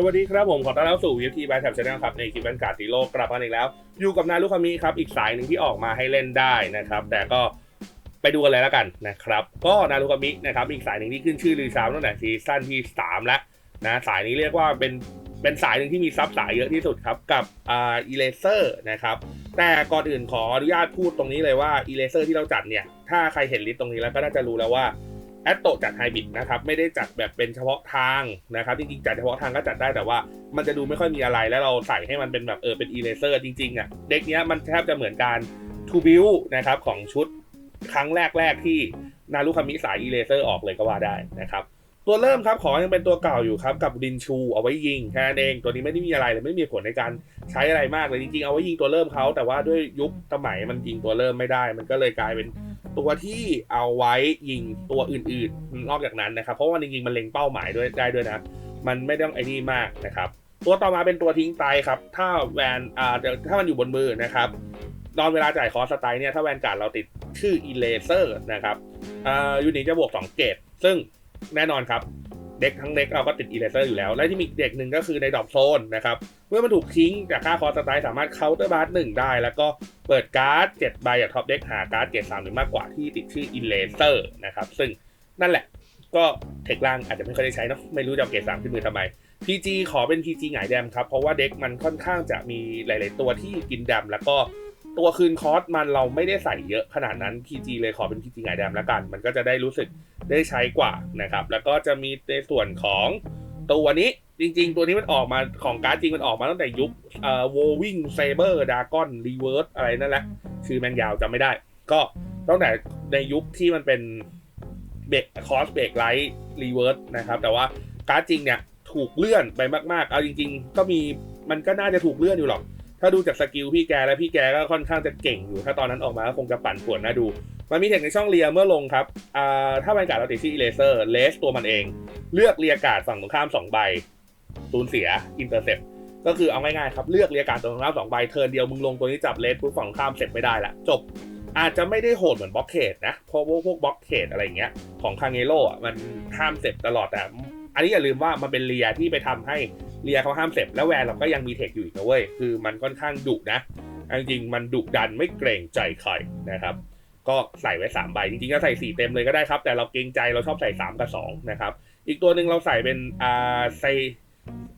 สวัสดีครับผมขอต้อนรับสู่วิวทีบายแท็บชาแนลครับในคลิปบรรยากาศตีโลกกลับมาอีกแล้ว อยู่กับนารุคามิครับ อีกสายหนึ่งที่ออกมาให้เล่นได้นะครับ แต่ก็ไปดูกันเลยแล้วกันนะครับ ก็นารุคามินะครับ อีกสายหนึ่งที่ขึ้นชื่อลือชาตั้งแต่ซีซั่นที่ 3 แล้วนะสายนี้เรียกว่าเป็นเป็นสายหนึ่งที่มีซับสายเยอะที่สุดครับ กับอ่าอีเลเซอร์นะครับ แต่ก่อนอื่นขออนุญาตพูดตรงนี้เลยว่าอีเลเซอร์ที่เราจัดเนี่ยถ้าใครเห็นลิสต์ตรงนี้แล้วก็น่าจะรู้แล้วว่า แอตโตจัดไฮบิดนะครับไม่ได้จัดแบบเป็นเฉพาะทางนะครับจริงๆจัดเฉพาะทางก็จัดได้แต่ว่า มันจะดูไม่ค่อยมีอะไรแล้วเราใส่ให้มันเป็นแบบเออเป็นอีเลเซอร์จริงๆอะเด็กเนี้ยมันแทบจะเหมือนการทูบิวนะครับของชุดครั้งแรกๆที่นารุคามิสายอีเลเซอร์ออกเลยก็ว่าได้นะครับตัวเริ่มครับขอยังเป็นตัวเก่าอยู่ครับกับดินชูเอาไว้ยิงแค่นั้นเองตัวนี้ไม่ได้มีอะไรเลยไม่มีผลในการใช้อะไรมากเลยจริงๆเอาไว้ยิงตัวเริ่มเขาแต่ว่าด้วยยุคสมัยมันยิงตัวเริ่มไม่ได้ มันก็เลยกลายเป็น ตัวที่เอาไว้ยิงตัวอื่นๆ นอกจากนั้นนะครับ เพราะว่าจริงๆมันเล็งเป้าหมายด้วยได้ด้วยนะ มันไม่ต้องไอ้นี่มากนะครับ ตัวต่อมาเป็นตัวทิ้งไตครับ ถ้าแวนอ่าถ้ามันอยู่บนมือนะครับตอนเวลาจ่ายคอสไตล์เนี่ยถ้าแวนการ์ดเราติดชื่ออีเลเซอร์นะครับอ่ายูนิตจะบวก2เกตซึ่งแน่นอนครับเด็กทั้งเด็กเราก็ติดอีเลเซอร์อยู่แล้ว และที่มีเด็กหนึ่งก็คือในดอปโซนนะครับ เมื่อมันถูกทิ้งจากค่าคอสไตล์สามารถเคาน์เตอร์บาร์หนึ่งได้ แล้วก็เปิดการ์ด7ใบจากท็อปเด็กหาการ์ดเกรดสามหรือมากกว่าที่ติดชื่ออินเลเซอร์นะครับ ซึ่งนั่นแหละก็เทคล่างอาจจะไม่ค่อยได้ใช้เนาะไม่รู้จะเอาเกรดสามขึ้นมือทำไม PG ขอเป็น PG หงายแดมครับ เพราะว่าเด็กมันค่อนข้างจะมีหลาย ๆ ตัวที่กินแดมแล้วก็ตัวคืนคอสมันเราไม่ได้ใส่เยอะขนาดนั้น PG เลยขอเป็น PG หงายแดมแล้วกัน มันก็จะได้รู้สึกได้ใช้กว่านะครับแล้วก็จะมีในส่วนของตัวนี้ จริง ๆ ตัวนี้มันออกมาของการ์ดจริงมันออกมาตั้งแต่ยุคเอ่อโววิงเซเบอร์ดากอนรีเวิร์สอะไรนั่นแหละ ชื่อแมงยาวจำไม่ได้ ก็ตั้งแต่ในยุคที่มันเป็นเบรกคอสเบรกไลท์รีเวิร์สนะครับ แต่ว่าการ์ดจริงเนี่ยถูกเลื่อนไปมาก ๆ เอาจริง ๆ ก็มีมันก็น่าจะถูกเลื่อนอยู่หรอก ถ้าดูจากสกิลพี่แกแล้วพี่แกก็ค่อนข้างจะเก่งอยู่ ถ้าตอนนั้นออกมาก็คงจะปั่นป่วนน่าดู มันมีเทคในช่องเลียเมื่อลงครับอ่าถ้าบรรยากาศเราติดที่เลเซอร์เลสตัวมันเอง เลือกเรียกาศฝั่งตรงข้ามสองใบ สูญเสียอินเตอร์เซปก็คือเอาง่ายๆครับ เลือกเรียกการตรงข้าสองใบเทิร์นเดียวมึงลงตัวนี้จับเลสปุ๊บฝั่งข้ามเสร็จไม่ได้ละจบ อาจจะไม่ได้โหดเหมือนบล็อกเคดนะเพราะว่าพวกบล็อกเคดอะไรอย่างเงี้ยของคางเงโร่มันห้ามเสร็จตลอดแต่อันนี้อย่าลืมว่ามันเป็นเรียที่ไปทำให้เรียเขาห้ามเสร็จแล้วแวนเราก็ยังมีเทคอยู่อีกนะเว้ยคือมันค่อนข้างดุนะจริงๆมันดุดันไม่เกรงใจใครนะครับก็ใส่ไว้ 3 ใบ จริงๆก็ใส่ 4 เต็มเลยก็ได้ครับ แต่เราเกรงใจเราชอบใส่ 3 กับ 2 นะครับ อีกตัวหนึ่งเราใส่เป็นอ่าไซ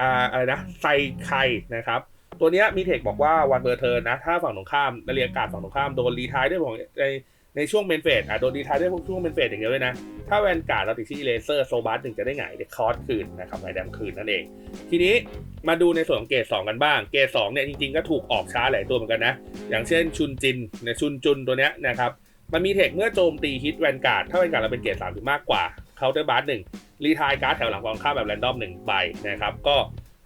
อ่าอะไรนะไซไคนะครับ ตัวเนี้ยมีเทคบอกว่าวันเบอร์เทิร์นนะ ถ้าฝั่งตรงข้ามนักเรียนกาดฝั่งตรงข้ามโดนรีทายด้วยของในในช่วงเมนเฟสอะโดนรีทายด้วยพวกช่วงเมนเฟสอย่างเดียวเลยนะ ถ้าแวนการ์ดเราติดที่เลเซอร์โซบัสหนึ่งจะได้หงเด็กคอร์สคืนนะครับหงแดมคืนนั่นเอง ทีนี้มาดูในส่วนของเกรด2กันบ้าง เกรด2เนี่ยจริงๆก็ถูกออกช้าหลายตัวเหมือนกันนะ อย่างเช่นชุนจินเนี่ยชุนจุนตัวเนี้ยนะครับ มันมีเทคเมื่อโจมตีฮิตแวนการ์ดถ้าแวนการ์ดเราเป็นเกรดสามหรือมากกว่า เคาน์เตอร์บาร์หนึ่งรีทายการ์ดแถวหลังกองข้ามแบบแรนดอมหนึ่งใบนะครับ ก็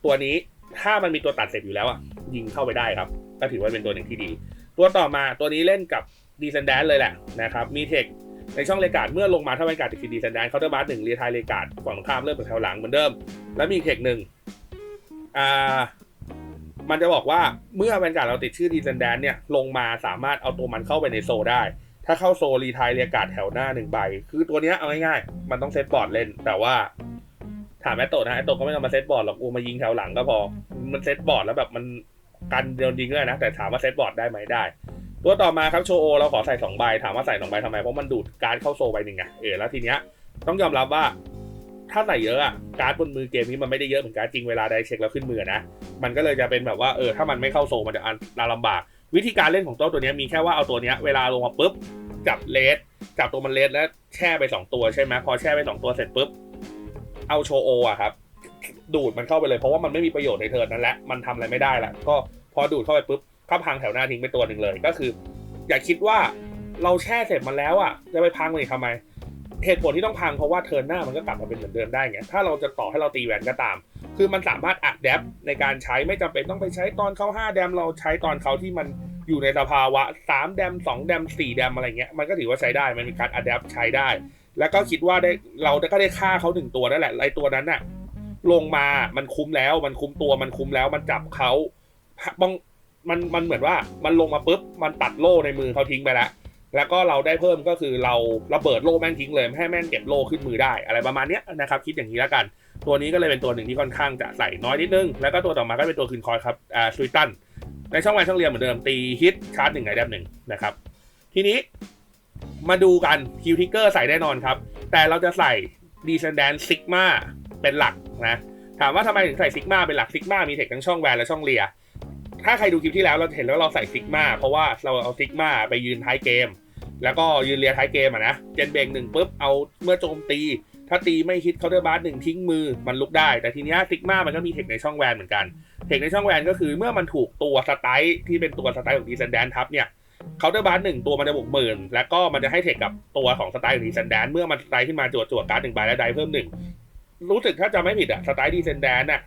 ตัวนี้ถ้ามันมีตัวตัดเสร็จอยู่แล้วอะยิงเข้าไปได้ครับ ก็ถือว่าเป็นตัวหนึ่งที่ดี ตัวต่อมาตัวนี้เล่นกับดีเซนแดนเลยแหละนะครับมีเทคในช่องเลกาดเมื่อลงมาถ้าแวนการติดดีเซนแดนเคาน์เตอร์บาร์หนึ่งรีทายเลกาดฝั่งตรงข้ามเริ่มจากแถวหลังเหมือนเดิม แล้วมีอีกเทคหนึ่งอ่ามันจะบอกว่าเมื่อแวนการเราติดชื่อดีเซนแดนเนี่ยลงมาสามารถเอาตัวมันเข้าไปในโซได้ ถ้าเข้าโซรีไทายเรียกาดแถวหน้าหนึ่งใบ คือตัวเนี้ยเอาง่ายๆ มันต้องเซตบอร์ดเล่น แต่ว่า ถามแอตโตนะแอตโตก็ไม่ต้องมาเซตบอร์ดหรอกกูมายิงแถวหลังก็พอ มันเซตบอร์ดแล้วแบบมันกันโดนยิงด้วยนะ แต่ถามว่าเซตบอร์ดได้ไหมได้ ตัวต่อมาครับโชโอเราขอใส่สองใบ ถามว่าใส่สองใบทำไม เพราะมันดูดการเข้าโซใบหนึ่งไง เออแล้วทีเนี้ยต้องยอมรับว่าถ้าใส่เยอะอะการ์ดบนมือเกมนี้มันไม่ได้เยอะเหมือนการ์ดจริงเวลาได้เช็คแล้วขึ้นมือนะ มันก็เลยจะเป็นแบบว่าเออถ้ามันไม่เข้าโซมันจะอันลำบาก วิธีการเล่นของตัวตัวนี้มีแค่ว่าเอาตัวนี้เวลาลงมาปุ๊บจับเลสจับตัวมันเลสแล้วแช่ไป 2 ตัวใช่ไหมพอแช่ไป 2 ตัวเสร็จปุ๊บเอาโชโออะครับดูดมันเข้าไปเลยเพราะว่ามันไม่มีประโยชน์ในเทิร์นนั้นแหละมันทำอะไรไม่ได้ละก็พอดูดเข้าไปปุ๊บก็พังแถวหน้าทิ้งไปตัวหนึ่งเลย ก็คือ อย่าคิดว่าเราแช่เสร็จมันแล้วอะจะไปพังมันอีกทำไมเหตุผลที่ต้องพังเพราะว่าเทิร์นหน้ามันก็กลับมาเป็นเหมือนเดิมได้ไงถ้าเราจะต่อให้เราตีแหวนก็ตาม คือมันสามารถอัดแดปในการใช้ไม่จำเป็นต้องไปใช้ตอนเขา5แดมเราใช้ตอนเขาที่มันอยู่ในสภาวะ3แดม2แดม4แดมอะไรเงี้ยมันก็ถือว่าใช้ได้มันมีการอัดแดปใช้ได้ แล้วก็คิดว่าได้เราก็ได้ค่าเขาหนึ่งตัวนั่นแหละไอตัวนั้นน่ะลงมามันคุ้มแล้วมันคุ้มตัวมันคุ้มแล้วมันจับเขาบางมันมันเหมือนว่ามันลงมาปุ๊บมันตัดโล่ในมือเขาทิ้งไปแล้วแล้วก็เราได้เพิ่มก็คือเราระเบิดโล่แม่งทิ้งเลยให้แม่งเก็บโล่ขึ้นมือได้อะไรประมาณเนี้ยนะครับคิดอย่างนี้แล้วกัน ตัวนี้ก็เลยเป็นตัวหนึ่งที่ค่อนข้างจะใส่น้อยนิดนึง แล้วก็ตัวต่อมาก็เป็นตัวคืนคอยครับอ่าสวิตันในช่องแวนช่องเรียนเหมือนเดิมตีฮิตชาร์จหนึ่งไงแดมหนึ่งนะครับ ทีนี้มาดูกันคิวทิกเกอร์ใส่แน่นอนครับ แต่เราจะใส่ดีเซนแดนซิกมาเป็นหลักนะ ถามว่าทำไมถึงใส่ซิกมาเป็นหลักซิกมามีเทคทั้งช่องแวนและช่องเลีย ถ้าใครดูคลิปที่แล้วเราเห็นแล้วเราใส่ซิกมาเพราะว่าเราเอาซิกมาไปยืนท้ายเกม แล้วก็ยืนเลียท้ายเกมอะนะ เจนเบงหนึ่งปุ๊บเอาเมื่อโจมตี ถ้าตีไม่ฮิตเคาน์เตอร์บาร์หนึ่งทิ้งมือมันลุกได้ แต่ทีเนี้ยซิกมามันก็มีเทคในช่องแวนเหมือนกัน เทคในช่องแวนก็คือเมื่อมันถูกตัวสไตล์ที่เป็นตัวสไตล์ของดีเซนแดนทับเนี่ยเคาน์เตอร์บาร์หนึ่งตัวมันจะบวกหมื่นแล้วก็มันจะให้เทคกับตัวของสไตล์ของดีเซนแดนเมื่อมันสไตล์ขึ้นมาจวดจวดการ์ดหนึ่งใบและไดเพิ่มหนึ่งรู้สึกถ้าจะไม่ผิดอะสไตล์ดีเซนแดนอะ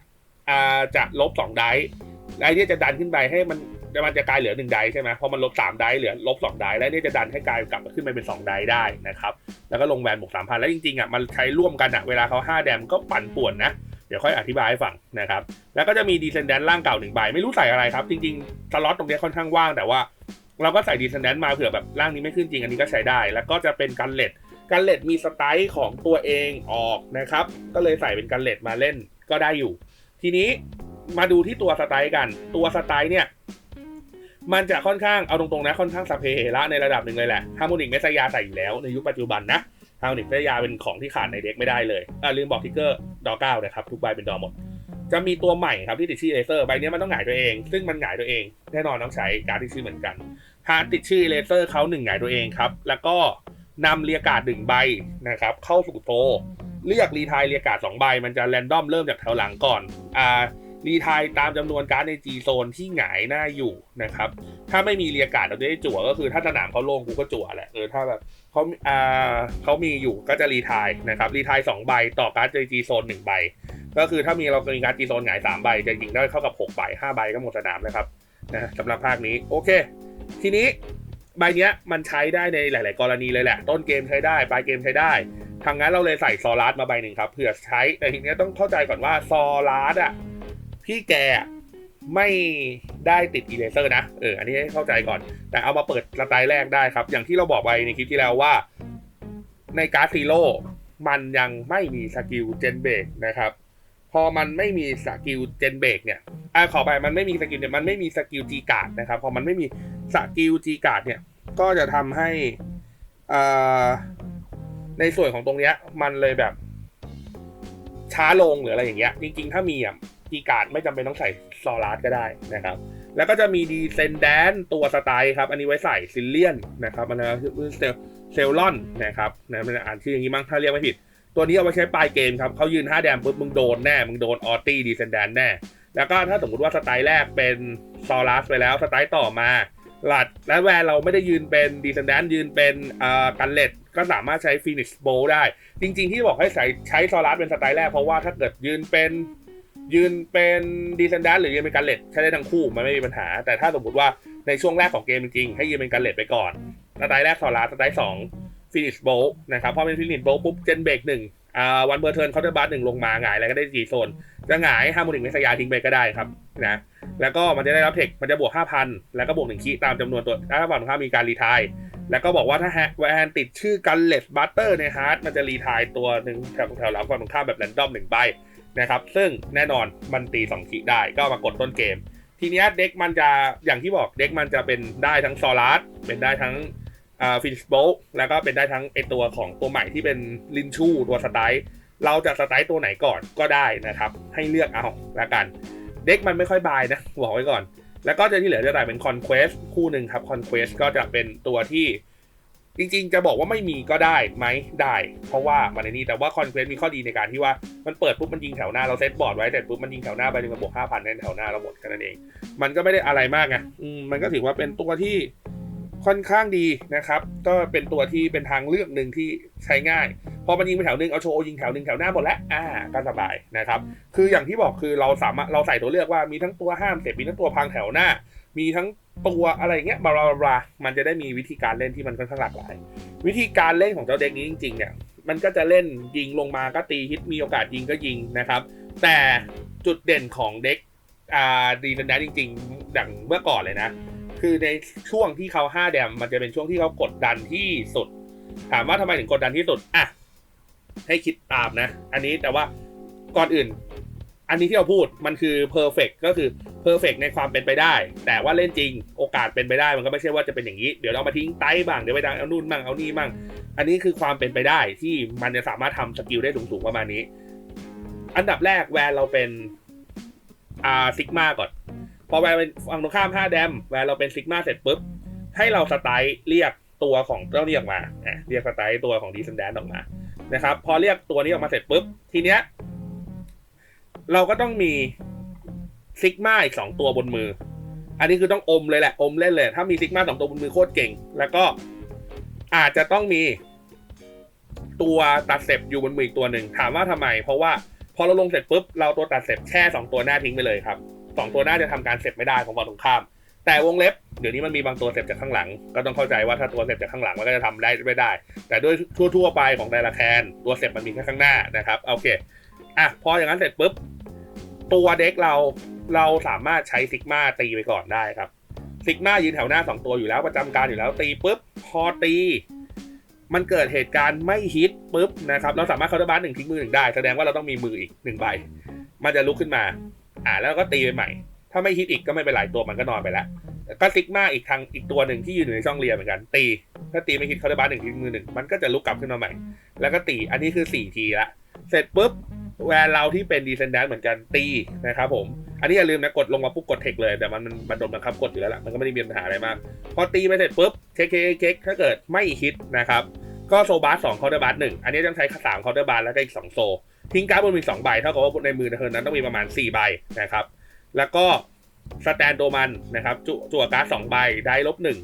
อ่าจะลบสองไดไดเนี่ยจะดันขึ้นไปให้มัน มันจะกลายเหลือหนึ่งไดใช่ไหมพอมันลบสามไดเหลือลบสองไดแล้วเนี่ยจะดันให้กลายกลับมาขึ้นไปเป็นสองไดได้นะครับแล้วก็ลงแวนบวกสามพันแล้วจริงๆอะมันใช้ร่วมกันอะเวลาเขาห้าแดมก็ปั่นป่วนนะเดี๋ยวค่อยอธิบายให้ฟังนะครับแล้วก็จะมีดีเซนแดนร่างเก่าหนึ่งใบไม่รู้ใส่อะไรครับ จริงๆสล็อตตรงนี้ค่อนข้างว่างแต่ว่า เราก็ใส่ดีเซนแดนมาเผื่อแบบร่างนี้ไม่ขึ้นจริงอันนี้ก็ใช้ได้ แล้วก็จะเป็นกันเล็ดกันเล็ดมีสไตล์ของตัวเองออกนะครับก็เลยใส่เป็นกันเล็ดมาเล่นก็ได้อยู่ ทีนี้มาดูที่ตัวสไตล์กัน ตัวสไตล์เนี่ย มันจะค่อนข้างเอาตรงๆนะค่อนข้างสเปเหระในระดับหนึ่งเลยแหละฮาร์โมนิกเมสยาใส่อยู่แล้วในยุคปัจจุบันนะฮาร์โมนิกเมสยาเป็นของที่ขาดในเด็กไม่ได้เลยอ่าลืมบอกทิกเกอร์ดอเก้านะครับทุกใบเป็นดอหมด จะมีตัวใหม่ครับที่ติดชื่อเลเซอร์ใบนี้มันต้องหงายตัวเอง ซึ่งมันหงายตัวเองแน่นอนต้องใช้การที่ชื่อเหมือนกันหาติดชื่อเลเซอร์เขาหนึ่งหงายตัวเองครับแล้วก็นำเรียกาดหนึ่งใบนะครับเข้าสู่โตเลือกรีทายเรียกาดสองใบมันจะแรนดอมเริ่มจากแถวหลังก่อนอ่า รีทายตามจำนวนการ์ดใน G โซนที่หงายหน้าอยู่นะครับ ถ้าไม่มีเรียกาดเราจะได้จั่วก็คือถ้าสนามเขาโล่งกูก็จั่วแหละเออถ้าแบบเขาอ่าเขามีอยู่ก็จะรีทายนะครับรีทายสองใบต่อการ์ดใน G โซนหนึ่งใบ ก็คือถ้ามีเรามีการ์ด G โซนหงายสามใบจะยิงได้เท่ากับหกใบห้าใบก็หมดสนามนะครับนะสำหรับภาคนี้โอเค ทีนี้ใบเนี้ยมันใช้ได้ในหลาย ๆ กรณีเลยแหละ ต้นเกมใช้ได้ปลายเกมใช้ได้ทางนั้นเราเลยใส่ซอลาร์มาใบหนึ่งครับเผื่อใช้แต่ทีเนี้ยต้องเข้าใจก่อนว่าซอลาร์อะ พี่แกไม่ได้ติดอีเลเซอร์นะ เออ อันนี้ให้เข้าใจก่อน แต่เอามาเปิดสไตล์แรกได้ครับ อย่างที่เราบอกไปในคลิปที่แล้วว่า ในการ์ดซีโร่ มันยังไม่มีสกิลเจนเบรกนะครับ พอมันไม่มีสกิลเจนเบรกเนี่ยอ่าขอไป มันไม่มีสกิลเนี่ย มันไม่มีสกิลจีการ์ดนะครับ พอมันไม่มีสกิลจีการ์ดเนี่ย ก็จะทำให้อ่าในส่วนของตรงเนี้ย มันเลยแบบช้าลงหรืออะไรอย่างเงี้ย จริง ๆ ถ้ามีอะีการ์ดไม่จำเป็นต้องใส่ซอลาร์ก็ได้นะครับ แล้วก็จะมีดีเซนแดนตัวสไตล์ครับ อันนี้ไว้ใส่ซิลเลียนนะครับมันนี้คือเซลเซลลอนนะครับนะมันอ่านชื่ออย่างนี้มั้งถ้าเรียกไม่ผิด ตัวนี้เอาไว้ใช้ปลายเกมครับเขายืน 5 แดมปุ๊บมึงโดนแน่ มึงโดนออตี้ดีเซนแดนแน่ แล้วก็ถ้าสมมติว่าสไตล์แรกเป็นซอลัสไปแล้วสไตล์ต่อมาหลัดและแวร์เราไม่ได้ยืนเป็นดีเซนแดนยืนเป็นอ่ากันเลตก็สามารถใช้ฟินิชโบได้ จริง ๆ ที่บอกให้ใช้ใช้ซอลัสเป็นสไตล์แรกเพราะว่าถ้าเกิดยืนเป็น ยืนเป็นดีเซนแดนหรือยืนเป็นกันเลตใช้ได้ทั้งคู่มันไม่มีปัญหา แต่ถ้าสมมติว่าในช่วงแรกของเกมจริงๆให้ยืนเป็นกันเลตไปก่อนสไตล์แรกซอลัสสไตล์สองฟินิชโบนะครับพอเป็นฟินิชโบปุ๊บเจนเบรกหนึ่งอ่าวันเบอร์เทิร์นเคาน์เตอร์บัสหนึ่งลงมาหงายอะไรก็ได้จีโซน จะหงายฮาร์โมนิกเมสยาทิ้งไปก็ได้ครับนะแล้วก็มันจะได้รับเทคมันจะบวก5,000แล้วก็บวกหนึ่งคีตามจำนวนตัวถ้าฝั่งตรงข้ามมีการรีทายแล้วก็บอกว่าถ้าแวร์ติดชื่อกันเลสบัตเตอร์ในฮาร์ดมันจะรีทายตัวหนึ่งแถวแถวหลังฝั่งตรงข้ามแบบแรนดอมหนึ่งใบ นะครับ ซึ่งแน่นอนมันตี2คีย์ได้ก็มากดต้นเกม ทีนี้เด็กมันจะอย่างที่บอกเด็กมันจะเป็นได้ทั้งซอลัสเป็นได้ทั้งฟินสโบแล้วก็เป็นได้ทั้งไอตัวของตัวใหม่ที่เป็นลินชูตัวสไตล์เราจะสไตล์ตัวไหนก่อนก็ได้นะครับ ให้เลือกเอาละกัน เด็กมันไม่ค่อยบายนะบอกไว้ก่อน แล้วก็จะที่เหลือจะได้เป็น Conquest คู่หนึ่งครับ Conquest ก็จะเป็นตัวที่ จริงๆ จะบอกว่าไม่มีก็ได้ไหมได้ เพราะว่ามันในนี้แต่ว่า Conquest มีข้อดีในการที่ว่ามันเปิดปุ๊บมันยิงแถวหน้าเราเซตบอร์ดไว้แต่ปุ๊บมันยิงแถวหน้าไปหนึ่งกระบอกห้าพันแน่นแถวหน้าเราหมดแค่นั้นเอง มันก็ไม่ได้อะไรมากไงมมันก็ถือว่าเป็นตัวที่ค่อนข้างดีนะครับ ก็เป็นตัวที่เป็นทางเลือกหนึ่งที่ใช้ง่าย พอมันยิงไปแถวหนึ่งเอาโชว์ยิงแถวหนึ่งแถวหน้าหมดแล้ว อ่า ก็สบายนะครับ คืออย่างที่บอกคือเราสามารถเราใส่ตัวเลือกว่ามีทั้งตัวห้ามเสร็จมีทั้งตัวพังแถวหน้า มีทั้งตัวอะไรเงี้ยบลาบลามันจะได้มีวิธีการเล่นที่มันค่อนข้างหลากหลาย วิธีการเล่นของเจ้าเด็กนี้จริง ๆ เนี่ย มันก็จะเล่นยิงลงมาก็ตีฮิตมีโอกาสยิงก็ยิงนะครับ แต่จุดเด่นของเด็กอ่าดีนันแดนจริง ๆ ดังเมื่อก่อนเลยนะ คือในช่วงที่เขา5แดมมันจะเป็นช่วงที่เขากดดันที่สุด ถามว่าทำไมถึงกดดันที่สุดอะให้คิดตามนะ อันนี้แต่ว่าก่อนอื่น อันนี้ที่เราพูดมันคือ perfect ก็คือ perfect ในความเป็นไปได้ แต่ว่าเล่นจริงโอกาสเป็นไปได้มันก็ไม่ใช่ว่าจะเป็นอย่างนี้ เดี๋ยวเรามาทิ้งไต้บ้างเดี๋ยวไปดังเอานู่นบ้างเอานี่บ้างอันนี้คือความเป็นไปได้ที่มันจะสามารถทำสกิลได้สูงๆประมาณนี้ อันดับแรกแวนเราเป็นอ่าซิกมาก่อน พอแวนเป็นฝั่งตรงข้าม5แดมแวนเราเป็นซิกมาเสร็จปุ๊บให้เราสไตล์เรียกตัวของเจ้าเรียกมาเรียกสไตล์ตัวของดีเซนแดนออกมานะครับ พอเรียกตัวนี้ออกมาเสร็จปุ๊บทีเนี้ย เราก็ต้องมีซิกมาอีกสองตัวบนมือ อันนี้คือต้องอมเลยแหละอมเล่นเลย ถ้ามีซิกมาสองตัวบนมือโคตรเก่ง แล้วก็อาจจะต้องมี ตัวตัดเสร็จอยู่บนมืออีกตัวหนึ่งถามว่าทำไม เพราะว่าพอเราลงเสร็จปุ๊บเราตัวตัดเสร็จแค่สองตัวหน้าทิ้งไปเลยครับสองตัวหน้าจะทำการเสร็จไม่ได้ของฝั่งตรงข้าม แต่วงเล็บเดี๋ยวนี้มันมีบางตัวเสร็จจากข้างหลัง ก็ต้องเข้าใจว่าถ้าตัวเสร็จจากข้างหลังมันก็จะทำได้ไม่ได้ แต่ด้วยทั่ว ๆ ไปของแต่ละแคนตัวเสร็จมันมีแค่ข้างหน้านะครับโอเคอะพออย่างนั้นเสร็จปุ๊บ ตัวเด็กเราเราสามารถใช้ซิกมาตีไปก่อนได้ครับซิกมายืนแถวหน้าสองตัวอยู่แล้วประจำการอยู่แล้วตีปุ๊บพอตี มันเกิดเหตุการณ์ไม่ฮิตปุ๊บนะครับเราสามารถเคาน์เตอร์บาร์หนึ่งทิ้งมือหนึ่งได้ แสดงว่าเราต้องมีมืออีกหนึ่งใบ มันจะลุกขึ้นมา อ่าแล้วก็ตีไปใหม่ ถ้าไม่ฮิตอีกก็ไม่เป็นไรตัวมันก็นอนไปแล้วก็ซิกมาอีกทางอีกตัวหนึ่งที่อยู่ในช่องเรียนเหมือนกัน ตี ถ้าตีไม่ฮิตเคาน์เตอร์บาร์หนึ่งทิ้งมือหนึ่งมันก็จะลุกกลับขึ้นมาใหม่ แล้วก็ตีอันนี้คือสี่ทีละเสร็จปุ๊บ แวนเราที่เป็นดีเซนแดนเหมือนกันตีนะครับผม อันนี้อย่าลืมนะกดลงมาปุ๊บกดเทคเลยแต่มันมันโดนบังคับกดอยู่แล้วล่ะมันก็ไม่ได้มีปัญหาอะไรมาก พอตีไปเสร็จปุ๊บเช็คเช็คเช็คถ้าเกิดไม่ฮิตนะครับก็โซบาร์สองเคาน์เตอร์บาร์หนึ่งอันนี้ต้องใช้สามเคาน์เตอร์บาร์แล้วก็อีกสองโซ ทิ้งการ์ดบนมือสองใบเท่ากับว่าในมือเทิร์นนั้นต้องมีประมาณสี่ใบนะครับแล้วก็สแตนโดมันนะครับจจั่วการ์ดสองใบได้ลบหนึ่ง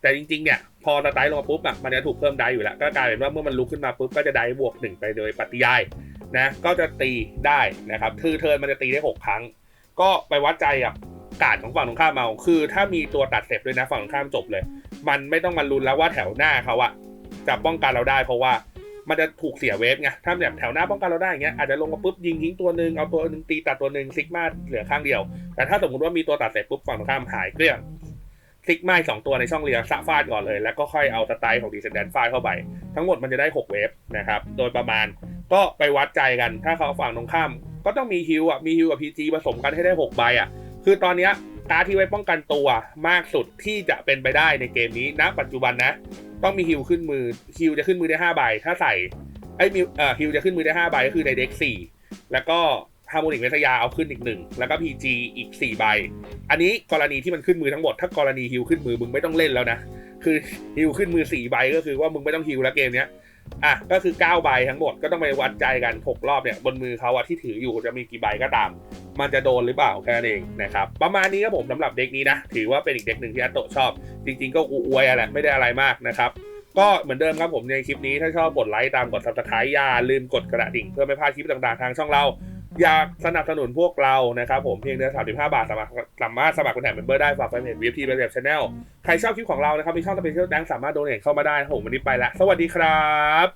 แต่จริงๆเนี่ยพอสไตล์ลงมาปุ๊บอะมันจะถูกเพิ่มได้อยู่แล้ว ก็กลายเป็นว่าเมื่อมันลุกขึ้นมาปุ๊บก็จะได้บวกหนึ่งไปโดยปฏิยาย นะก็จะตีได้นะครับคือเทิร์นมันจะตีได้ 6 ครั้ง ก็ไปวัดใจกับการดของฝั่งตรงข้ามเอาคือ ถ้ามีตัวตัดเสร็จด้วยนะฝั่งตรงข้ามจบเลย มันไม่ต้องมาลุ้นแล้วว่าแถวหน้าเขาอะจะป้องกันเราได้เพราะว่ามันจะถูกเสียเวฟไงถ้าแบบแถวหน้าป้องกันเราได้อย่างเงี้ยอาจจะลงมาปุ๊บยิงทิ้งตัวหนึ่งเอาตัวหนึ่งตีตัดตัวหนึ่งซิกมาเหลือข้างเดียว แต่ถ้าสมมติว่ามีตัวตัดเสร็จปุ๊บฝั่งตรงข้ามหายเกลี้ยงซิกมาสองตัวในช่องเรียงสะฟาดก่อนเลย แล้วก็ค่อยเอาสไตล์ของดีเซนแดนฟาดเข้าไป ทั้งหมดมันจะได้ 6 เวฟนะครับ โดยประมาณ ก็ไปวัดใจกัน ถ้าเขาฝั่งตรงข้าม ก็ต้องมีฮิวอะ มีฮิวกับพีจีผสมกันให้ได้6ใบอะ คือตอนเนี้ยการที่ไว้ป้องกันตัวมากสุดที่จะเป็นไปได้ในเกมนี้ณปัจจุบันนะ ต้องมีฮิวขึ้นมือฮิวจะขึ้นมือได้5ใบถ้าใส่ไอ้มิวเอ่อฮิวจะขึ้นมือได้5ใบก็คือในเด็ก4แล้วก็ฮาร์โมนิกเวทยาเอาขึ้นอีกหนึ่งแล้วก็ PG อีก4ใบ อันนี้กรณีที่มันขึ้นมือทั้งหมด ถ้ากรณีฮิวขึ้นมือมึงไม่ต้องเล่นแล้วนะ คือฮิวขึ้นมือ4ใบก็คือว่ามึงไม่ต้องฮิวแล้วเกมเนี้ย อะก็คือ 9 ใบทั้งหมดก็ต้องไปวัดใจกัน 6 รอบเนี่ยบนมือเขาอะที่ถืออยู่จะมีกี่ใบก็ตาม มันจะโดนหรือเปล่าแค่นั้นเองนะครับประมาณนี้ครับผมสำหรับเด็กนี้นะ ถือว่าเป็นอีกเด็กหนึ่งที่อตโตชอบ จริง ๆ ก็อวยอะไรไม่ได้อะไรมากนะครับก็เหมือนเดิมครับผมในคลิปนี้ถ้าชอบกดไลค์ตามกดซับสไครต์อย่าลืมกดกระดิ่งเพื่อไม่พลาดคลิปต่างๆทางช่องเรา อยากสนับสนุนพวกเรานะครับผมเพียงเดือน35บาทสามารถสามารถสมัครเป็นแถมเมมเบอร์ได้ฝากแฟนเพจวีพีเป็นแบบชาแนลใครชอบคลิปของเรานะครับมีช่องสเปเชียลแดงสามารถโดเนทเข้ามาได้ผมวันนี้ไปละสวัสดีครับ